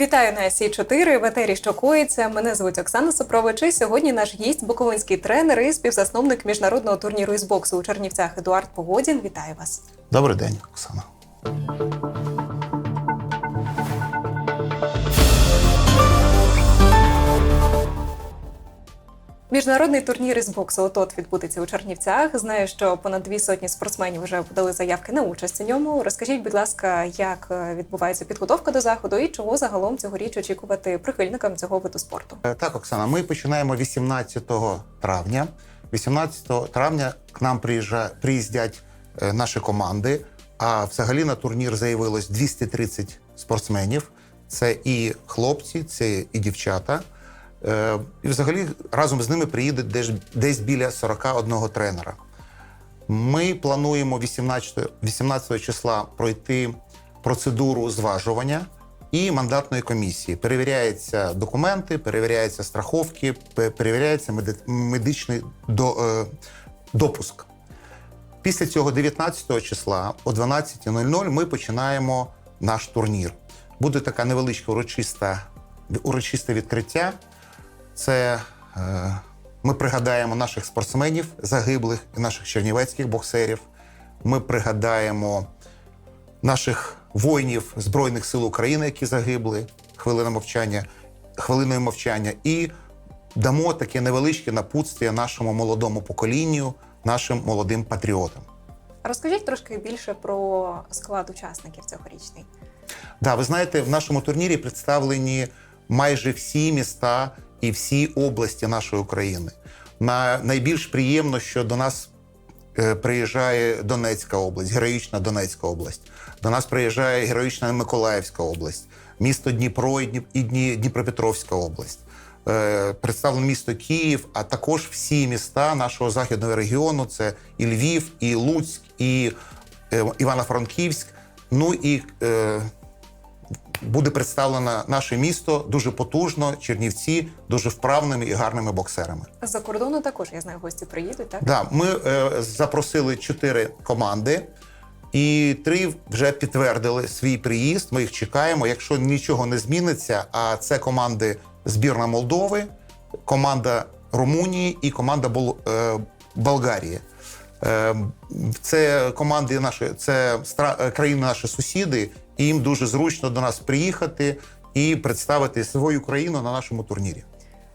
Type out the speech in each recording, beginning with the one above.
Вітаю на сі 4 в етері що коїться. Мене звуть Оксана Сопрович. і Сьогодні наш гість, буковинський тренер і співзасновник міжнародного турніру із боксу у Чернівцях Едуард Погодін. Вітаю вас. Добрий день, Оксана. Міжнародний турнір із боксу ОТОТ відбудеться у Чернівцях. Знаю, що понад дві сотні спортсменів вже подали заявки на участь у ньому. Розкажіть, будь ласка, як е, відбувається підготовка до заходу і чого загалом цьогоріч очікувати прихильникам цього виду спорту? Е, Так, Оксана, ми починаємо 18 травня. 18 травня к нам приїздять е, наші команди. А взагалі на турнір заявилось 230 спортсменів. Це і хлопці, це і дівчата. Е, І взагалі разом з ними приїде десь, десь біля 41 тренера. Ми плануємо 18, 18 числа пройти процедуру зважування і мандатної комісії. Перевіряються документи, перевіряються страховки, перевіряється медичний до, е, допуск. Після цього 19 числа о 12.00 ми починаємо наш турнір. Буде така невеличка урочиста, урочисте відкриття. Це е, ми пригадаємо наших спортсменів загиблих наших чернівецьких боксерів. Ми пригадаємо наших воїнів Збройних сил України, які загибли, хвилина мовчання, хвилиною мовчання, і дамо таке невеличке напутствие нашому молодому поколінню, нашим молодим патріотам. Розкажіть трошки більше про склад учасників цьогорічний. Да, ви знаєте, в нашому турнірі представлені майже всі міста і всі області нашої України. На найбільш приємно, що до нас е, приїжджає Донецька область, героїчна Донецька область. До нас приїжджає героїчна Миколаївська область, місто Дніпро і Дні- Дніпропетровська область. Е, Представлено місто Київ, а також всі міста нашого західного регіону: це і Львів, і Луцьк, і е, Івано-Франківськ. Ну і буде представлено наше місто дуже потужно, Чернівці дуже вправними і гарними боксерами. За кордону також я знаю, гості приїдуть. Так Да, ми е, запросили чотири команди, і три вже підтвердили свій приїзд. Ми їх чекаємо. Якщо нічого не зміниться, а це команди збірна Молдови, команда Румунії і команда Бол, е, Болгарії. Е, Це команди наші, це е, країни наші сусіди, і їм дуже зручно до нас приїхати і представити свою країну на нашому турнірі.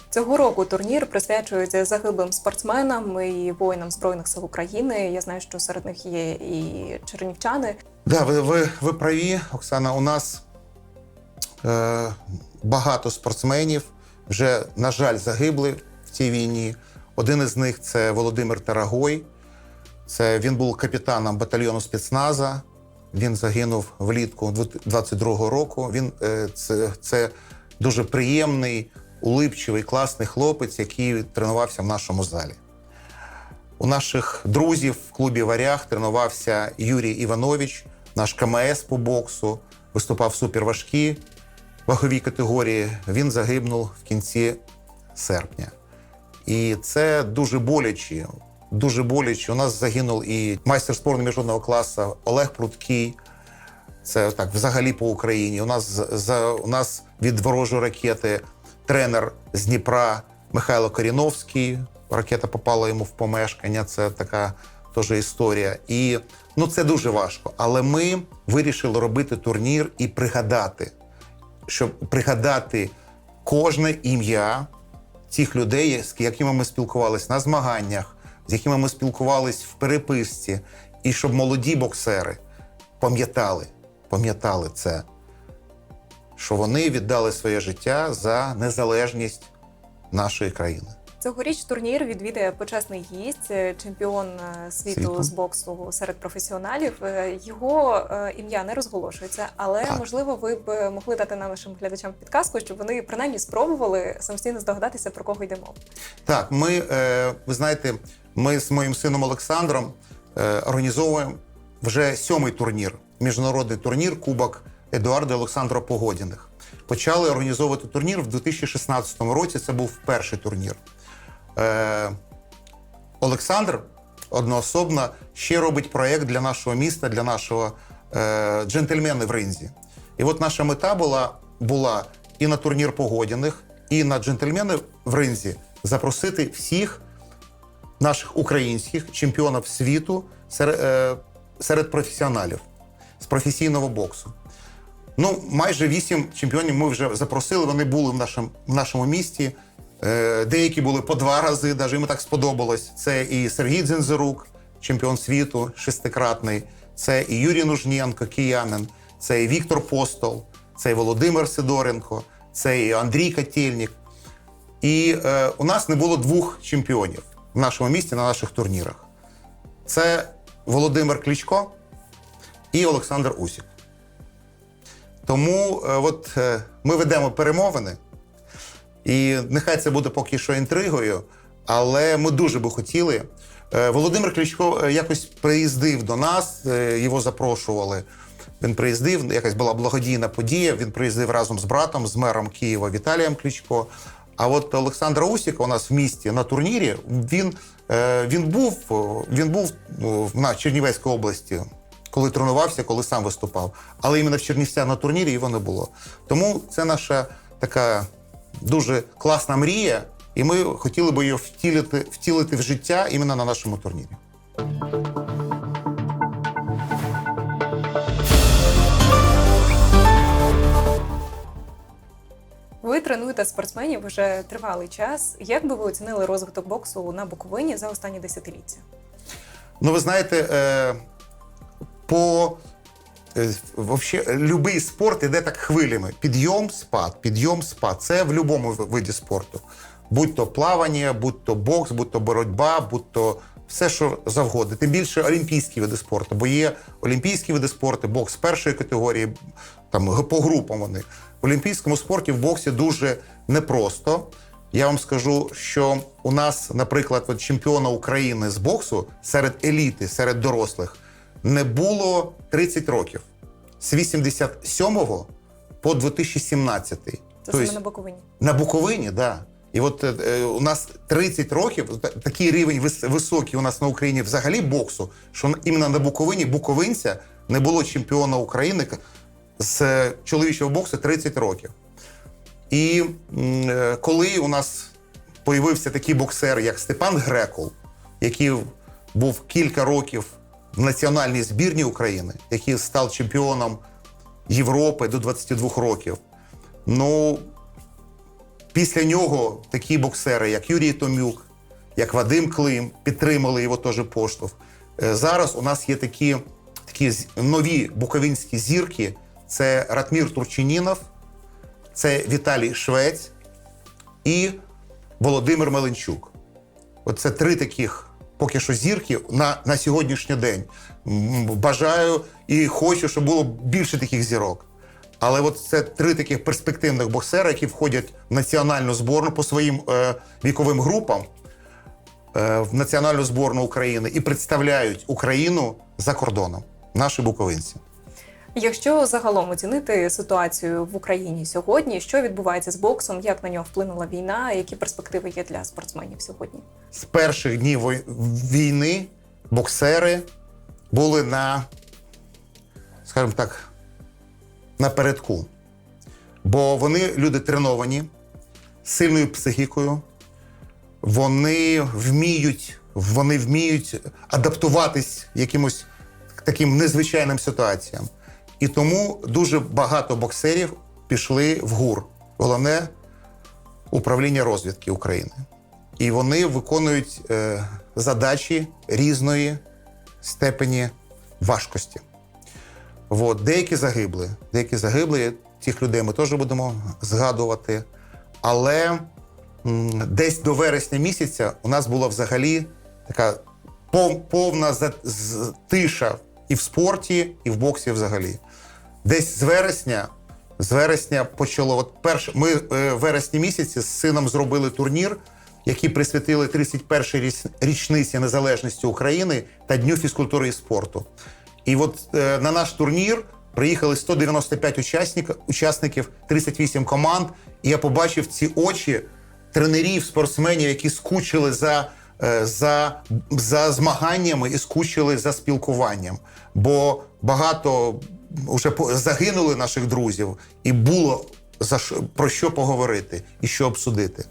цього року турнір присвячується загиблим спортсменам і воїнам збройних сил України. Я знаю, що серед них є і чернівчани. Да, ви, ви, ви праві, Оксана. У нас е, багато спортсменів вже, на жаль, загибли в цій війні. Один із них це Володимир Тарагой. Це він був капітаном батальйону спецназа. Він загинув влітку 22-го року. Він е, це, це дуже приємний, улипчивий, класний хлопець, який тренувався в нашому залі. У наших друзів в клубі Варяг тренувався Юрій Іванович, наш КМС по боксу, виступав в суперважкій ваговій категорії. Він загибнув в кінці серпня. І це дуже боляче. Дуже боляче. У нас загинув і майстер спорту міжнародного класу Олег Пруткий. Це так взагалі по Україні. У нас за у нас від ворожої ракети тренер з Дніпра Михайло Коріновський. Ракета попала йому в помешкання. Це така теж історія. І ну це дуже важко. Але ми вирішили робити турнір і пригадати, щоб пригадати кожне ім'я тих людей, з якими ми спілкувалися на змаганнях, з якими ми спілкувалися в переписці, і щоб молоді боксери пам'ятали, пам'ятали це, що вони віддали своє життя за незалежність нашої країни. Цьогоріч турнір відвідає почесний гість, е, чемпіон е, світу, Світу. з боксу серед професіоналів. Е, Його ім'я не розголошується, але Так. можливо, ви б могли дати нашим глядачам підказку, щоб вони принаймні спробували самостійно здогадатися про кого йде мова. Так, ми, ви знаєте, ми з моїм сином Олександром е, організовуємо вже сьомий турнір, міжнародний турнір Кубок Едуарда Олександра Погодіних. Почали організовувати турнір в 2016 році. Це був перший турнір. Е, Олександр одноособно ще робить проєкт для нашого міста, для нашого е, джентльмени в ринзі. І от наша мета була була і на турнір погодяних, і на джентльмени в ринзі запросити всіх наших українських чемпіонів світу серед, е, серед професіоналів з професійного боксу. Ну, майже вісім чемпіонів ми вже запросили. Вони були в нашому, в нашому місті. Е, Деякі були по два рази, навіть йому так сподобалось. Це і Сергій Дзензерук, чемпіон світу, шестикратний, це і Юрій Нужнєнко, киянин, це і Віктор Постол, це і Володимир Сидоренко, це і Андрій Котельнік. І е, у нас не було двох чемпіонів в нашому місті на наших турнірах. Це Володимир Кличко і Олександр Усік. Тому е, от е, ми ведемо перемовини, і нехай це буде поки що інтригою, але ми дуже би хотіли. Е, Володимир Кличко якось приїздив до нас, його запрошували. Він приїздив, якась була благодійна подія. Він приїздив разом з братом, з мером Києва Віталієм Кличко. А от Олександра Усіка у нас в місті на турнірі. Він, е, він був, о, він був на Чернівецькій області, коли тренувався, коли сам виступав. Але іменно в Чернівцях на турнірі його не було. Тому це наша така дуже класна мрія, і ми хотіли би її втілити, втілити в життя іменно на нашому турнірі. Тренуєте спортсменів вже тривалий час. Як би ви оцінили розвиток боксу на Буковині за останні десятиліття? Ну, ви знаєте, е, по е, вообще, любий спорт іде так хвилями. Підйом, спад, підйом, спад. Це в будь-якому виді спорту. Будь то плавання, будь то бокс, будь то боротьба, будь то все, що завгодно. Тим більше олімпійські види спорту, бо є олімпійські види спорту, бокс першої категорії, там по групам вони. В олімпійському спорті в боксі дуже непросто. Я вам скажу, що у нас, наприклад, от чемпіона України з боксу серед еліти, серед дорослих, не було 30 років з 87 по 2017. Це Тобто- саме на Буковині. на Буковині, так. Да. І от е, е, у нас 30 років, такий рівень вис- високий у нас на Україні взагалі боксу, що іменно на Буковині буковинця не було чемпіона України з чоловічого боксу 30 років. І е, коли у нас появився такий боксер, як Степан Грекул, який був кілька років в національній збірні України, який став чемпіоном Європи до 22 років. Ну, Після нього такі боксери, як Юрій Томюк, як Вадим Клим, підтримали його теж поштовх. Е, Зараз у нас є такі, такі нові буковинські зірки: це Ратмір Турчинінов, це Віталій Швець і Володимир Меленчук. Оце три таких поки що зірки на, на сьогоднішній день. Бажаю і хочу, щоб було більше таких зірок. Але от це три таких перспективних боксера, які входять в національну зборну по своїм е, віковим групам е, в національну зборну України і представляють Україну за кордоном. Наші буковинці. Якщо загалом оцінити ситуацію в Україні сьогодні, що відбувається з боксом, як на нього вплинула війна, які перспективи є для спортсменів сьогодні? З перших днів війни боксери були на, скажімо так, напередку. Бо вони люди треновані, сильною психікою, вони вміють, вони вміють адаптуватись якимось таким незвичайним ситуаціям. І тому дуже багато боксерів пішли в ГУР. Головне управління розвідки України. І вони виконують е, задачі різної степені важкості. От, деякі загибли, деякі загибли, тих людей ми теж будемо згадувати. Але м, десь до вересня місяця у нас була взагалі така повна тиша і в спорті, і в боксі взагалі. Десь з вересня, з вересня почало. От перш, ми е, вересні місяці з сином зробили турнір, який присвятили 31-й річниці незалежності України та Дню фізкультури і спорту. І от е, на наш турнір приїхали 195 учасник, учасників, 38 команд. І я побачив ці очі тренерів, спортсменів, які скучили за, е, за, за змаганнями і скучили за спілкуванням. Бо багато вже загинули наших друзів, і було за що, про що поговорити і що обсудити.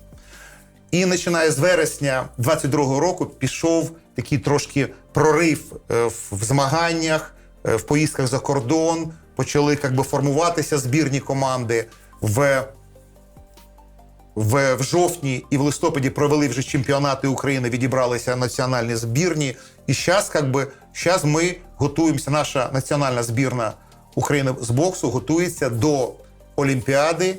І починає з вересня 22-го року пішов такий трошки прорив е, в змаганнях, е, в поїздках за кордон. Почали як би, формуватися збірні команди. В, в, в жовтні і в листопаді провели вже чемпіонати України, відібралися національні збірні. І зараз, як би, зараз ми готуємося, наша національна збірна України з боксу готується до Олімпіади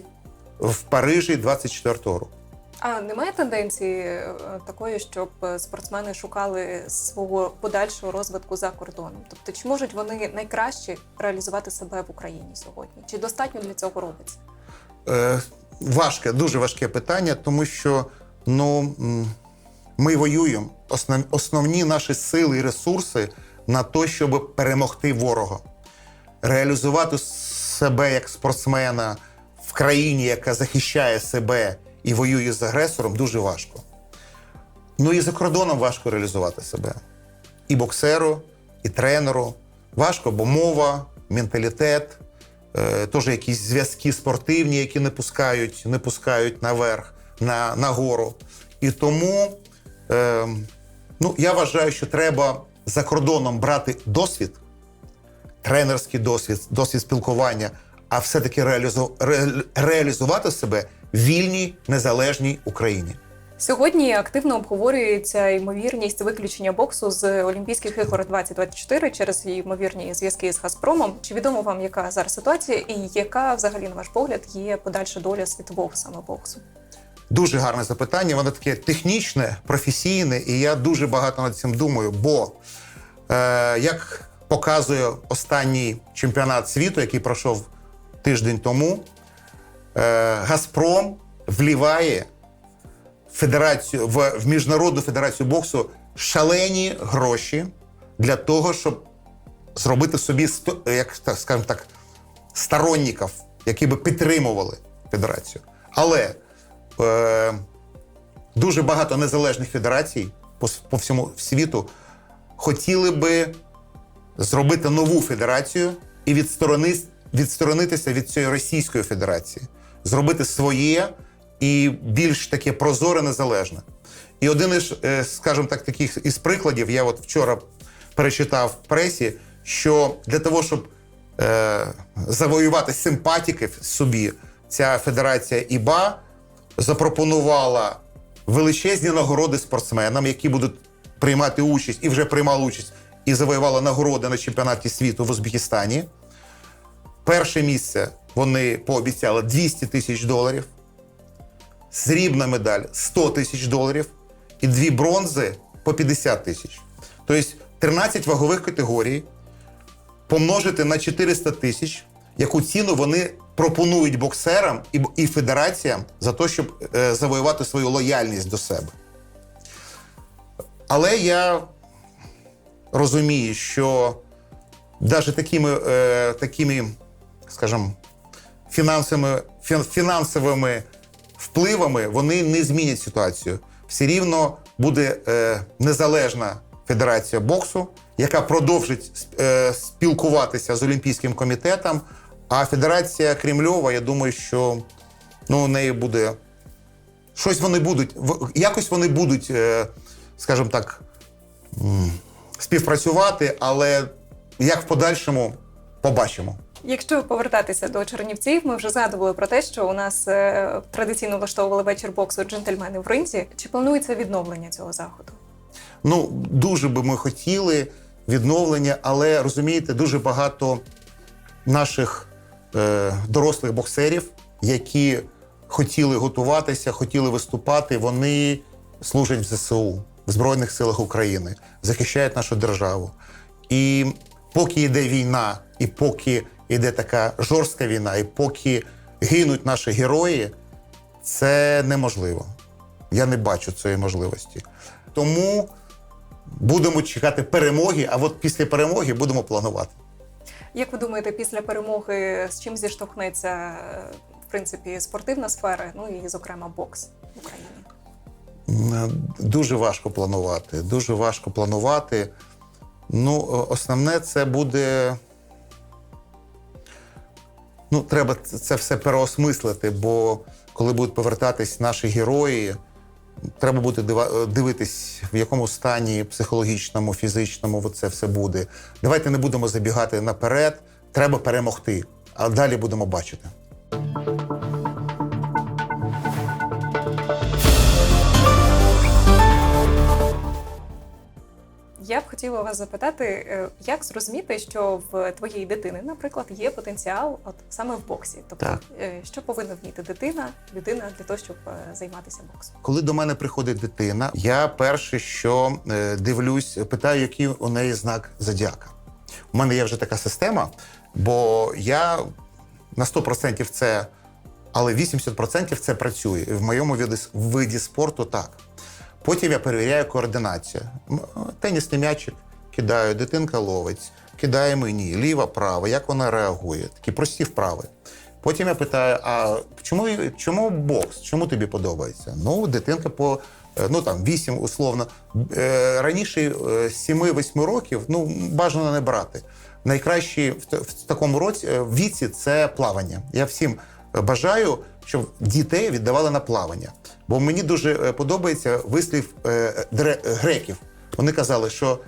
в Парижі 24-го року. А немає тенденції е, такої, щоб е, спортсмени шукали свого подальшого розвитку за кордоном? Тобто, чи можуть вони найкраще реалізувати себе в Україні сьогодні? Чи достатньо для цього робиться? Е, важке, дуже важке питання, тому що ну, ми воюємо. Основ, основні наші сили і ресурси на те, щоб перемогти ворога, реалізувати себе як спортсмена в країні, яка захищає себе і воює з агресором, дуже важко. Ну і за кордоном важко реалізувати себе. І боксеру, і тренеру. Важко, бо мова, менталітет, е, теж якісь зв'язки спортивні, які не пускають, не пускають наверх, на, гору. І тому е, ну, я вважаю, що треба за кордоном брати досвід, тренерський досвід, досвід спілкування, а все-таки реалізу, ре- реалізувати себе в вільній незалежній Україні. Сьогодні активно обговорюється ймовірність виключення боксу з Олімпійських ігор 2024 через ймовірні зв'язки з Газпромом. Чи відомо вам, яка зараз ситуація, і яка взагалі, на ваш погляд, є подальша доля світового саме боксу? Дуже гарне запитання. Воно таке технічне, професійне, і я дуже багато над цим думаю. Бо, е, як показує останній чемпіонат світу, який пройшов тиждень тому, е, Газпром вліває федерацію в, в міжнародну федерацію боксу шалені гроші для того, щоб зробити собі як скажімо так, сторонників, які би підтримували федерацію. Але е, дуже багато незалежних федерацій по, по всьому світу хотіли би зробити нову федерацію і відсторони, відсторонитися від цієї Російської Федерації, зробити своє і більш таке прозоре, незалежне. І один із, е, скажімо так, таких із прикладів, я от вчора перечитав в пресі, що для того, щоб е, завоювати симпатіків собі, ця федерація ІБА запропонувала величезні нагороди спортсменам, які будуть приймати участь і вже приймали участь, і завоювали нагороди на чемпіонаті світу в Узбекистані. Перше місце вони пообіцяли 200 тисяч доларів, срібна медаль 100 тисяч доларів і дві бронзи по 50 тисяч. Тобто 13 вагових категорій помножити на 400 тисяч, яку ціну вони пропонують боксерам і, і федераціям за те, щоб е, завоювати свою лояльність до себе. Але я розумію, що навіть такими, е, такими скажімо, фінансовими, фінансовими впливами вони не змінять ситуацію. Все рівно буде е, незалежна федерація боксу, яка продовжить е, спілкуватися з Олімпійським комітетом. А федерація Кремльова, я думаю, що ну, у неї буде щось вони будуть, якось вони будуть, е, скажімо так, співпрацювати, але як в подальшому побачимо. Якщо повертатися до Чернівців, ми вже згадували про те, що у нас е, традиційно влаштовували вечір боксу джентльмени в ринзі. Чи планується відновлення цього заходу? Ну, дуже би ми хотіли відновлення, але розумієте, дуже багато наших е, дорослих боксерів, які хотіли готуватися, хотіли виступати, вони служать в ЗСУ, в Збройних силах України, захищають нашу державу. І поки йде війна, і поки йде така жорстка війна, і поки гинуть наші герої, це неможливо. Я не бачу цієї можливості. Тому будемо чекати перемоги, а от після перемоги будемо планувати. Як ви думаєте, після перемоги з чим зіштовхнеться е, в принципі спортивна сфера, ну і зокрема бокс в Україні? Дуже важко планувати. Дуже важко планувати. Ну, основне це буде. Ну, треба це все переосмислити, бо коли будуть повертатись наші герої, треба буде дивитись, в якому стані психологічному, фізичному це все буде. Давайте не будемо забігати наперед. Треба перемогти, а далі будемо бачити. Я б хотіла вас запитати, е, як зрозуміти, що в твоєї дитини, наприклад, є потенціал от саме в боксі? Тобто, Так. е, що повинна вміти дитина, людина для того, щоб е, займатися боксом? Коли до мене приходить дитина, я перше, що дивлюсь, питаю, який у неї знак зодіака. У мене є вже така система, бо я на 100% це, але 80% це працює. В моєму виді, виді спорту так. Потім я перевіряю координацію. Тенісний м'ячик кидаю, дитинка ловить, кидає мені ліва, права, як вона реагує. Такі прості вправи. Потім я питаю: а чому, чому бокс? Чому тобі подобається? Ну, дитинка по е, ну там 8 условно. Е, Раніше е, з 7-8 років ну, бажано не брати. Найкращий в, такому році е, віці це плавання. Я всім бажаю, щоб дітей віддавали на плавання. Бо мені дуже е, подобається вислів е, греків. Вони казали, що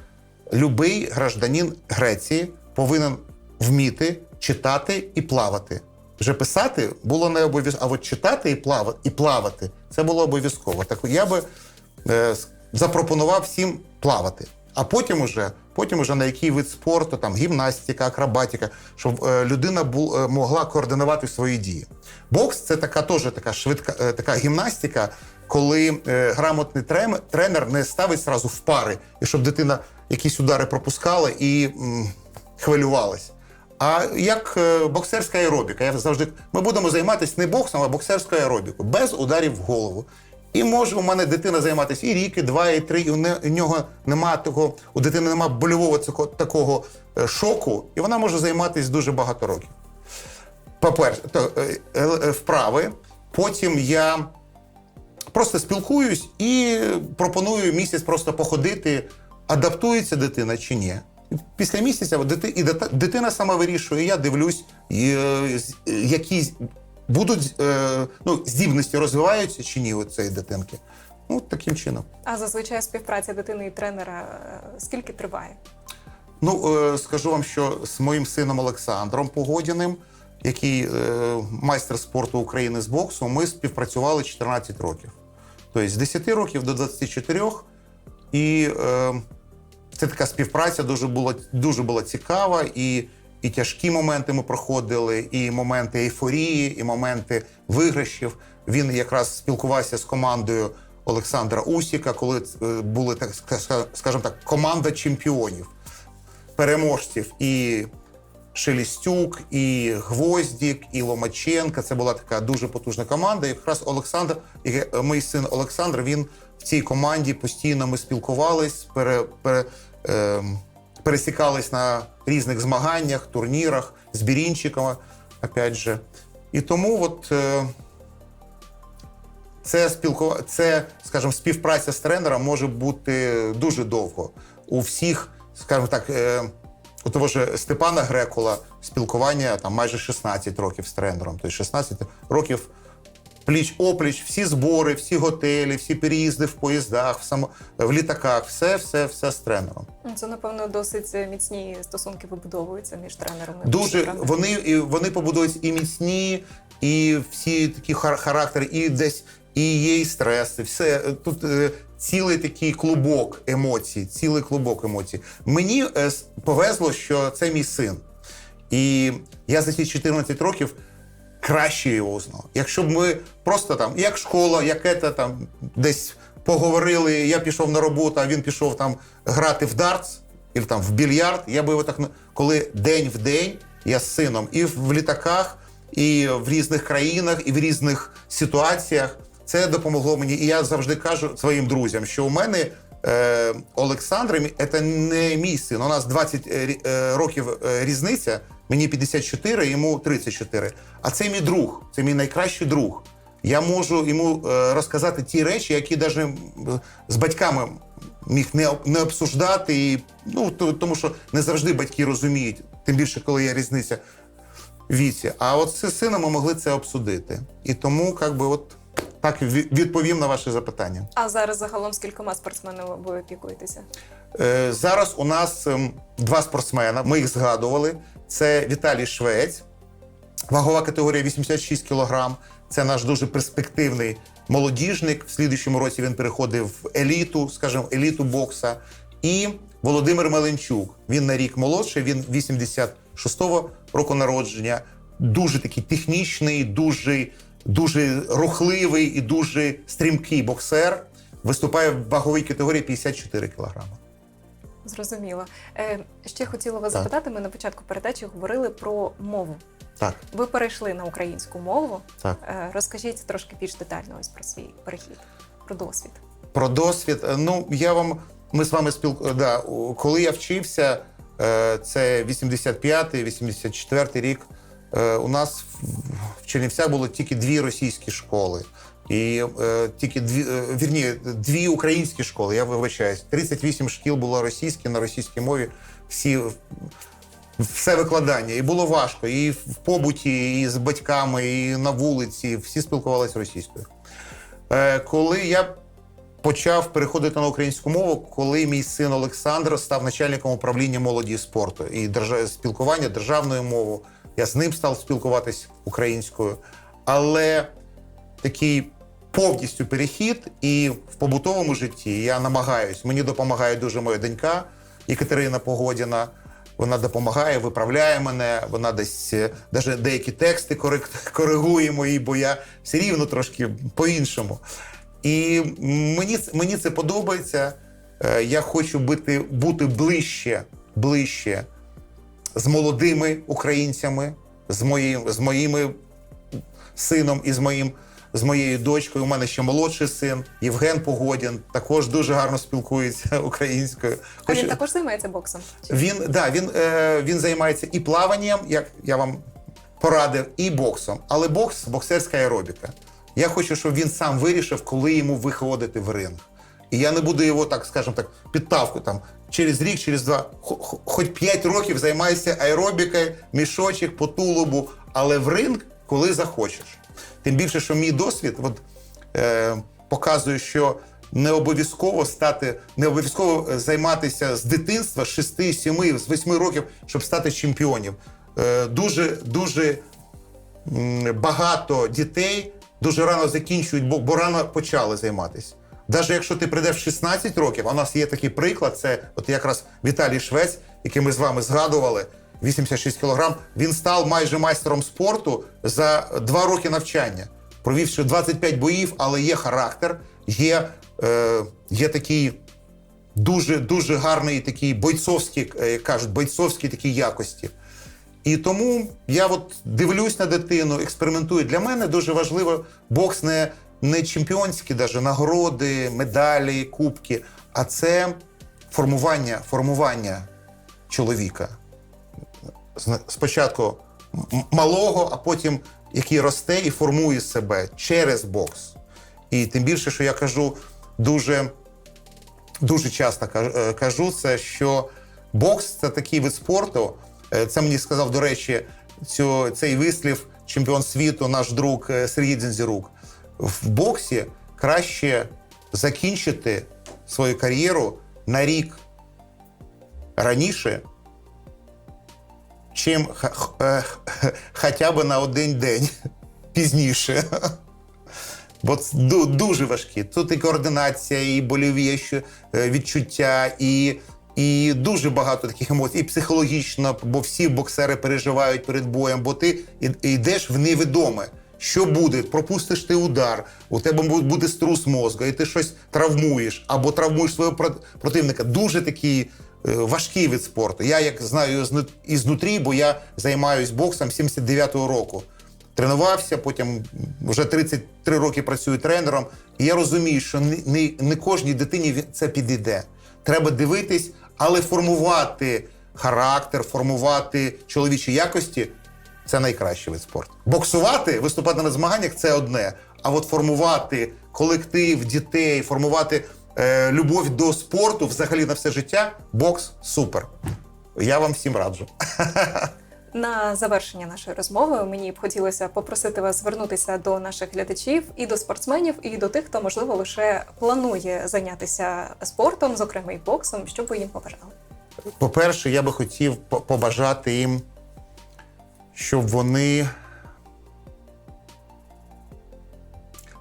любий гражданин Греції повинен вміти читати і плавати. Вже писати було не обов'язково, а от читати і плавати, і плавати це було обов'язково. Так я би е, запропонував всім плавати. А потім уже, потім уже на який вид спорту, там гімнастика, акробатика, щоб е, людина бу, е, могла координувати свої дії. Бокс це така теж така швидка, е, така гімнастика, коли грамотний тренер не ставить зразу в пари, і щоб дитина якісь удари пропускала і м, хвилювалась. А як боксерська аеробіка, я завжди ми будемо займатися не боксом, а боксерською аеробікою, без ударів в голову. І може у мене дитина займатися і рік, і два, і три, і у, нього немає такого, у дитини немає больового цього, такого е, шоку, і вона може займатися дуже багато років. По-перше, е, е, вправи. Потім я просто спілкуюсь і пропоную місяць просто походити, адаптується дитина чи ні. Після місяця дити- і дитина сама вирішує, я дивлюсь, які будуть е, ну, здібності розвиваються чи ні у цієї дитинки. Ну, таким чином. А зазвичай співпраця дитини і тренера е, скільки триває? Ну, е, скажу вам, що з моїм сином Олександром Погодіним, який е, майстер спорту України з боксу, ми співпрацювали 14 років. Тобто з 10 років до 24. І е, це така співпраця дуже була, дуже була цікава. І, і тяжкі моменти ми проходили, і моменти ейфорії, і моменти виграшів. Він якраз спілкувався з командою Олександра Усіка, коли е, були так ска- скажімо так, команда чемпіонів переможців і Шелістюк, і Гвоздік, і Ломаченка. Це була така дуже потужна команда. І якраз Олександр, і е, мій син Олександр, він в цій команді постійно ми спілкувались, пере, пере, е, пересікались на різних змаганнях, турнірах з Бірінчиком, опять же. І тому от. Е, це спілкува... це, скажімо, співпраця з тренером може бути дуже довго. У всіх, скажімо так, е, у того ж Степана Грекула спілкування там майже 16 років з тренером. Тобто 16 років пліч опліч, всі збори, всі готелі, всі переїзди в поїздах, в, само... в літаках, все, все, все з тренером. Це напевно досить міцні стосунки вибудовуються між тренером і Дуже тренером. вони і вони побудують і міцні, і всі такі хар- характери, і десь і є і стреси. Все тут е, цілий такий клубок емоцій, цілий клубок емоцій. Мені е, повезло, що це мій син. І я за ці 14 років краще його знав. Якщо б ми просто там, як школа, як ета, там десь поговорили, я пішов на роботу, а він пішов там грати в дартс і там в більярд, я би так коли день в день я з сином і в літаках, і в різних країнах, і в різних ситуаціях. Це допомогло мені. І я завжди кажу своїм друзям, що у мене е, Олександр це не мій син. У нас 20 е, е, років е, різниця. Мені 54, йому 34. А це мій друг, це мій найкращий друг. Я можу йому е, розказати ті речі, які навіть з батьками міг не, не обсуждати. І, ну, то- тому що не завжди батьки розуміють, тим більше, коли є різниця в віці. А от з сином ми могли це обсудити. І тому, як би, от так відповім на ваше запитання. А зараз загалом з кількома спортсменами ви опікуєтеся? Е, Зараз у нас ем, два спортсмена. Ми їх згадували. Це Віталій Швець, вагова категорія 86 кг. Це наш дуже перспективний молодіжник. В слідуючому році він переходив в еліту, скажімо, еліту бокса. І Володимир Меленчук. Він на рік молодший, він 86-го року народження. Дуже такий технічний, дуже, дуже рухливий і дуже стрімкий боксер. Виступає в ваговій категорії 54 кг. Зрозуміло. Е, ще хотіла вас Так. запитати. Ми на початку передачі говорили про мову. Так, Ви перейшли на українську мову. так. Е, розкажіть трошки більш детально ось про свій перехід, про досвід. Про досвід. Е, Ну, я вам. Ми з вами спілку... Да, коли я вчився, е, це 85-й, 84-й рік. е, У нас в- в Чернівцях було тільки дві російські школи. І е, тільки дві, е, вірні, дві українські школи, я вибачаюсь. 38 шкіл було російські на російській мові. Всі все викладання. І було важко. І в побуті, і з батьками, і на вулиці. Всі спілкувалися російською. Е, коли я почав переходити на українську мову, коли мій син Олександр став начальником управління молоді і спорту і держа... спілкування державною мовою. Я з ним став спілкуватись українською. Але такий повністю перехід, і в побутовому житті я намагаюсь. Мені допомагає дуже моя донька Екатерина Погодіна. Вона допомагає, виправляє мене. Вона десь навіть деякі тексти коригує мої, бо я все рівно трошки по-іншому. І мені, мені це подобається. Е, Я хочу бути, бути ближче, ближче з молодими українцями, з моїм, з моїми сином і з моїм. З моєю дочкою, у мене ще молодший син Євген Погодін, також дуже гарно спілкується українською. А він також займається боксом? Він, да, він, е, він займається і плаванням, як я вам порадив, і боксом. Але бокс боксерська аеробіка. Я хочу, щоб він сам вирішив, коли йому виходити в ринг. І я не буду його, так скажемо так, підтавку там через рік, через два, хо- хо- хоч п'ять років займайся аеробікою, мішочок по тулубу, але в ринг, коли захочеш. Тим більше, що мій досвід от, е, показує, що не обов'язково стати, не обов'язково займатися з дитинства, з 6, 7, з 8 років, щоб стати чемпіонів. Е, дуже, дуже багато дітей дуже рано закінчують, бо, бо рано почали займатися. Навіть якщо ти прийдеш в 16 років, у нас є такий приклад, це от якраз Віталій Швець, який ми з вами згадували, 86 кілограм, він став майже майстером спорту за два роки навчання, провівши 25 боїв, але є характер, є, е, є такий дуже дуже гарний такий бойцовський, е, як кажуть, бойцовські такі якості. І тому я от дивлюсь на дитину, експериментую. Для мене дуже важливо бокс не, не чемпіонські даже нагороди, медалі, кубки, а це формування, формування чоловіка. Спочатку малого, а потім який росте і формує себе через бокс. І тим більше, що я кажу дуже дуже часто кажу- е, це, що бокс це такий вид спорту. Е, Це мені сказав, до речі, цю, цей вислів чемпіон світу, наш друг е, Сергій Дзензірук. В боксі краще закінчити свою кар'єру на рік раніше, чим е, хоча б на один день пізніше. Бо дуже важкі. Тут і координація, і больові е, відчуття, і, і дуже багато таких емоцій, і психологічно, бо всі боксери переживають перед боєм, бо ти йдеш в невідоме. Що буде? Пропустиш ти удар, у тебе буде струс мозку, і ти щось травмуєш або травмуєш свого про- противника. Дуже такий е, важкий від спорту. Я як знаю зну- ізнутрі, бо я займаюся боксом 79-го року тренувався, потім вже 33 роки працюю тренером. І я розумію, що не, не, не кожній дитині це підійде. Треба дивитись, але формувати характер, формувати чоловічі якості це найкращий вид спорту. Боксувати, виступати на змаганнях це одне. А от формувати колектив, дітей, формувати е, любов до спорту взагалі на все життя бокс супер. Я вам всім раджу. На завершення нашої розмови мені б хотілося попросити вас звернутися до наших глядачів і до спортсменів, і до тих, хто можливо лише планує зайнятися спортом, зокрема і боксом. Що ви їм побажали? По-перше, я би хотів побажати їм, щоб вони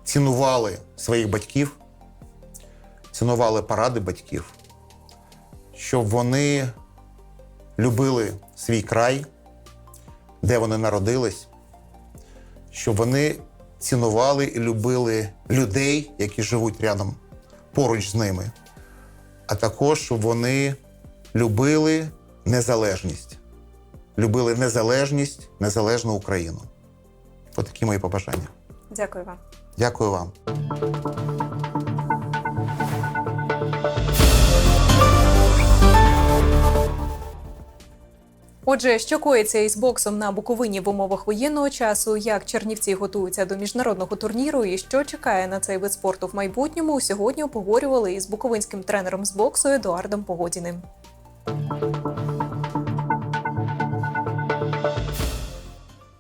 цінували своїх батьків, цінували поради батьків, щоб вони любили свій край, де вони народились, щоб вони цінували і любили людей, які живуть рядом поруч з ними, а також щоб вони любили незалежність. Любили незалежність, незалежну Україну. Ось такі мої побажання. Дякую вам. Дякую вам. Отже, що коїться із боксом на Буковині в умовах воєнного часу, як Чернівці готуються до міжнародного турніру, і що чекає на цей вид спорту в майбутньому, сьогодні обговорювали із буковинським тренером з боксу Едуардом Погодіним.